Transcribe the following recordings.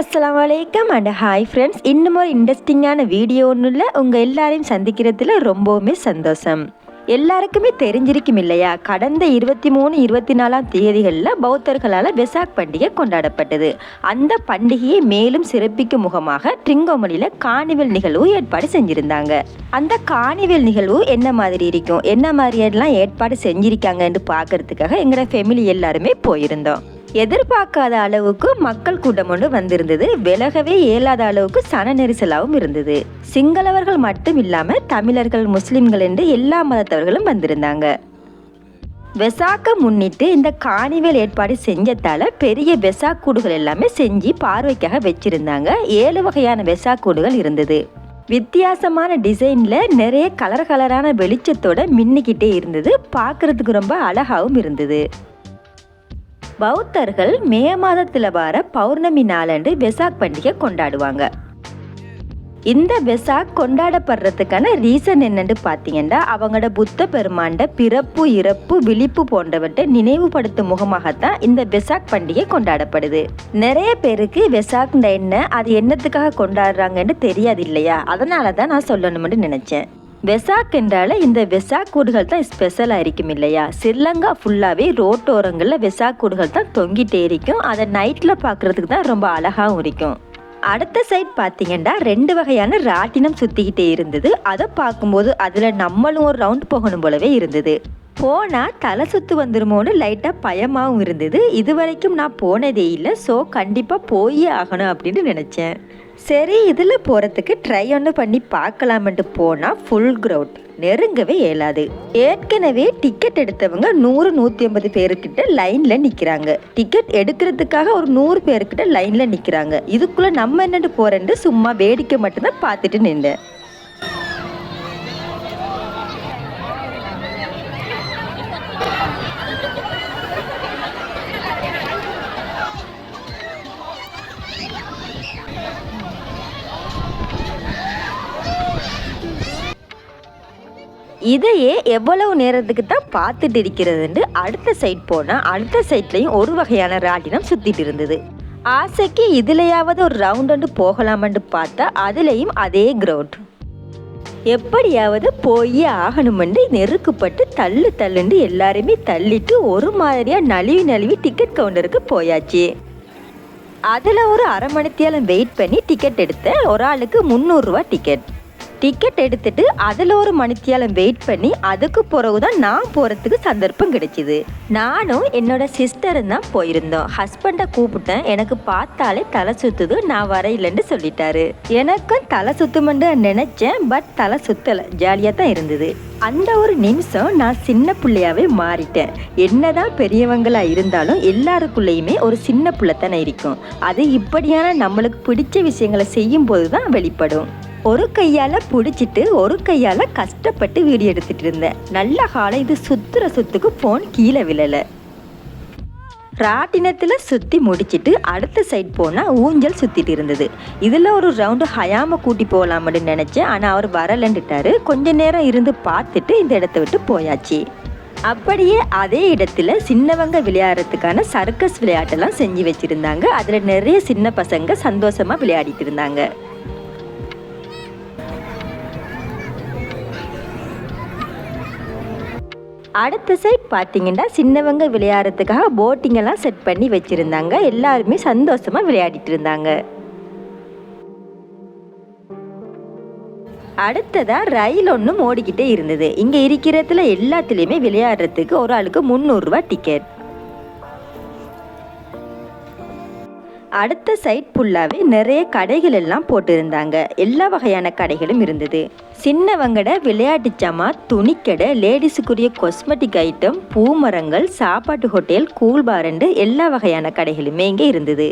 அஸ்லாம் வலைக்கம் and hi friends இன்னும் ஒரு இன்ட்ரெஸ்டிங்கான வீடியோ ஒன்றுல உங்கள் எல்லாரையும் சந்திக்கிறதுல ரொம்பவுமே சந்தோஷம். எல்லாருக்குமே தெரிஞ்சிருக்கும் இல்லையா? கடந்த இருபத்தி மூணு இருபத்தி நாலாம் தேதிகளில் பௌத்தர்களால் வெசாக் பண்டிகை கொண்டாடப்பட்டது. அந்த பண்டிகையை மேலும் சிறப்பிக்கும் முகமாக ட்ரிங்கோமலியில் காணிவல் நிகழ்வு ஏற்பாடு செஞ்சுருந்தாங்க. அந்த காணிவல் நிகழ்வு என்ன மாதிரி இருக்கும்? என்ன மாதிரியெல்லாம் ஏற்பாடு செஞ்சிருக்காங்கன்னு பார்க்கறதுக்காக எங்களோட ஃபேமிலி எல்லாருமே போயிருந்தோம். எதிர்பார்க்காத அளவுக்கு மக்கள் கூட்டம் ஒன்று வந்திருந்தது. விலகவே இயலாத அளவுக்கு சன நெரிசலாகவும் இருந்தது. சிங்களவர்கள் மட்டும் இல்லாமல் தமிழர்கள் முஸ்லிம்கள் என்று எல்லா மதத்தவர்களும் வந்திருந்தாங்க. வெசாக்க முன்னிட்டு இந்த காணிவேல் ஏற்பாடு செஞ்சதால பெரிய வெசாக் கூடுகள் எல்லாமே செஞ்சு பார்வைக்காக வச்சிருந்தாங்க. ஏழு வகையான வெசாக் கூடுகள் இருந்தது. வித்தியாசமான டிசைன்ல நிறைய கலர் கலரான வெளிச்சத்தோட மின்னிக்கிட்டே இருந்தது. பார்க்கறதுக்கு ரொம்ப அழகாகவும் இருந்தது. பௌத்தர்கள் மே மாதத்தில் வர பௌர்ணமி நாளன்று வெசாக் பண்டிகை கொண்டாடுவாங்க. இந்த வெசாக் கொண்டாடப்படுறதுக்கான ரீசன் என்னன்னு பார்த்தீங்கன்னா அவங்களோட புத்த பெருமாண்ட பிறப்பு இறப்பு விழிப்பு போன்றவற்றை நினைவுபடுத்தும் முகமாகத்தான் இந்த வெசாக் பண்டிகை கொண்டாடப்படுது. நிறைய பேருக்கு வெசாக்னா என்ன அது என்னத்துக்காக கொண்டாடுறாங்கன்னு தெரியாது இல்லையா? அதனால தான் நான் சொல்லணும்னு நினச்சேன். வெசாக் என்றால இந்த வெசாக் கூடுகள் தான் ஸ்பெஷலாக இருக்கும் இல்லையா? ஸ்ரீலங்கா ஃபுல்லாகவே ரோட்டோரங்களில் வெசாக் கூடுகள் தான் தொங்கிட்டே இருக்கும். அதை நைட்டில் பார்க்குறதுக்கு தான் ரொம்ப அழகாகவும் இருக்கும். அடுத்த சைட் பார்த்தீங்கன்னா ரெண்டு வகையான ராட்டினம் சுற்றிக்கிட்டே இருந்தது. அதை பார்க்கும்போது அதில் நம்மளும் ஒரு ரவுண்ட் போகணும் போலவே இருந்தது. போனால் தலை சுற்று வந்துருமோன்னு லைட்டாக பயமாகவும் இருந்தது. இது வரைக்கும் நான் போனதே இல்லை. ஸோ கண்டிப்பாக போயே ஆகணும் அப்படின்னு நினச்சேன். சரி இதில் போகிறதுக்கு ட்ரை ஒன்று பண்ணி பார்க்கலாமென்ட்டு போனால் ஃபுல் க்ரௌட் நெருங்கவே இயலாது. ஏற்கனவே டிக்கெட் எடுத்தவங்க நூறு நூற்றி ஐம்பது பேருக்கிட்ட லைனில் நிற்கிறாங்க டிக்கெட் எடுக்கிறதுக்காக ஒரு நூறு பேருக்கிட்ட லைனில் நிற்கிறாங்க இதுக்குள்ளே நம்ம என்னட்டு போகிறேன்ட்டு சும்மா வேடிக்கை மட்டும்தான் பார்த்துட்டு நின்றேன் இதையே எவ்வளவு நேரத்துக்கு தான் பார்த்துட்டு இருக்கிறதுன்னு அடுத்த சைட் போனால் அடுத்த சைட்லேயும் ஒரு வகையான ராட்டினம் சுற்றிட்டு இருந்தது. ஆசைக்கு இதுலையாவது ஒரு ரவுண்டு போகலாமன்னு பார்த்தா அதுலேயும் அதே கிரவுண்ட் எப்படியாவது போய் ஆகணுமென்று நெருக்கப்பட்டு தள்ளு தள்ளுண்டு எல்லாருமே தள்ளிட்டு ஒரு மாதிரியாக நழுவி நழுவி டிக்கெட் கவுண்டருக்கு போயாச்சு. அதில் ஒரு அரை மணித்தியாலம் வெயிட் பண்ணி டிக்கெட் எடுத்தேன். ஒரு ஆளுக்கு முந்நூறுரூவா டிக்கெட் டிக்கெட் எடுத்துட்டு அதில் ஒரு மணித்தியாலம் வெயிட் பண்ணி அதுக்கு பிறகு தான் நான் போகிறதுக்கு சந்தர்ப்பம் கிடைச்சிது. நானும் என்னோட சிஸ்டரும் தான் போயிருந்தோம். ஹஸ்பண்டை கூப்பிட்டேன். எனக்கு பார்த்தாலே தலை சுத்துது. நான் வரையிலன்னு சொல்லிட்டாரு. எனக்கும் தலை சுத்துமென்று நினைச்சேன். பட் தலை சுத்தலை. ஜாலியாக தான் இருந்தது. அந்த ஒரு நிமிஷம் நான் சின்ன பிள்ளையாவே மாறிட்டேன். என்னதான் பெரியவங்களா இருந்தாலும் எல்லாருக்குள்ளேயுமே ஒரு சின்ன பிள்ளை தானே இருக்கும். அது இப்படியான நம்மளுக்கு பிடிச்ச விஷயங்களை செய்யும் போது தான் வெளிப்படும். ஒரு கையால் பிடிச்சிட்டு ஒரு கையால் கஷ்டப்பட்டு வீடியோ எடுத்துட்டு இருந்தேன். நல்ல காலம் இது சுத்துற சுத்துக்கு ஃபோன் கீழே விழலை. ராட்டினத்தில் சுற்றி முடிச்சிட்டு அடுத்த சைட் போனால் ஊஞ்சல் சுற்றிட்டு இருந்தது. இதில் ஒரு ரவுண்டு ஹயாம கூட்டி போகலாம்னு நினச்சேன். ஆனால் அவர் வரலன்னுட்டாரு. கொஞ்ச நேரம் இருந்து பார்த்துட்டு இந்த இடத்த விட்டு போயாச்சு. அப்படியே அதே இடத்துல சின்னவங்க விளையாடுறதுக்கான சர்க்கஸ் விளையாட்டெல்லாம் செஞ்சு வச்சுருந்தாங்க. அதில் நிறைய சின்ன பசங்க சந்தோஷமாக விளையாடிட்டு இருந்தாங்க. அடுத்த சைட் பார்த்தீங்கன்னா சின்னவங்க விளையாடுறதுக்காக போட்டிங் எல்லாம் செட் பண்ணி வச்சுருந்தாங்க. எல்லாருமே சந்தோஷமாக விளையாடிட்டு இருந்தாங்க. அடுத்ததாக ரயில் ஒன்றும் ஓடிக்கிட்டே இருந்தது. இங்கே இருக்கிறதுல எல்லாத்துலேயுமே விளையாடுறதுக்கு ஒரு ஆளுக்கு முந்நூறுரூவா டிக்கெட் அடுத்த சைட் ஃபுல்லாகவே நிறைய கடைகள் எல்லாம் போட்டிருந்தாங்க. எல்லா வகையான கடைகளும் இருந்தது. சின்னவங்கட விளையாட்டு ஜாமா துணிக்கடை லேடிஸுக்குரிய காஸ்மெட்டிக் ஐட்டம் பூமரங்கள் சாப்பாட்டு ஹோட்டல் கூல் பாரண்டு எல்லா வகையான கடைகளுமே இங்கே இருந்தது.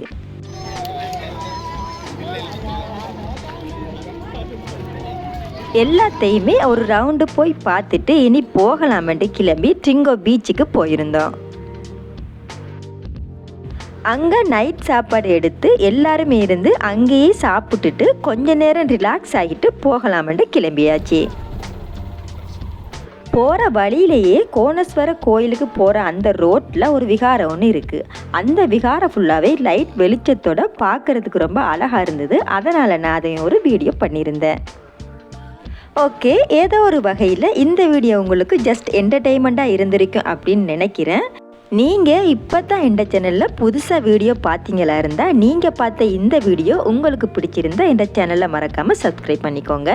எல்லாத்தையுமே ஒரு ரவுண்டு போய் பார்த்துட்டு இனி போகலாமென்று கிளம்பி ட்ரிங்கோ பீச்சுக்கு போயிருந்தோம். அங்கே நைட் சாப்பாடு எடுத்து எல்லாருமே இருந்து அங்கேயே சாப்பிட்டுட்டு கொஞ்ச நேரம் ரிலாக்ஸ் ஆகிட்டு போகலாம்னு கிளம்பியாச்சு. போகிற வழியிலேயே கோணேஸ்வர கோயிலுக்கு போகிற அந்த ரோட்டில் ஒரு விகாரம் ஒன்று இருக்குது அந்த விகாரம் ஃபுல்லாகவே லைட் வெளிச்சத்தோட பார்க்கறதுக்கு ரொம்ப அழகாக இருந்தது. அதனால் நான் அதை ஒரு வீடியோ பண்ணியிருந்தேன். ஓகே ஏதோ ஒரு வகையில் இந்த வீடியோ உங்களுக்கு ஜஸ்ட் என்டர்டெயின்மெண்ட்டாக இருந்திருக்கும் அப்படின்னு நினைக்கிறேன். நீங்கள் இப்போ தான் இந்த சேனலில் புதுசாக வீடியோ பார்த்தீங்களா இருந்தால் நீங்கள் பார்த்த இந்த வீடியோ உங்களுக்கு பிடிச்சிருந்தா இந்த சேனலை மறக்காமல் சப்ஸ்கிரைப் பண்ணிக்கோங்க.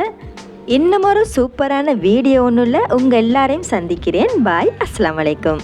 இன்னும் சூப்பரான வீடியோ ஒன்றுல உங்கள் எல்லாரையும் சந்திக்கிறேன். பாய் அஸ்லாம் வலைக்கம்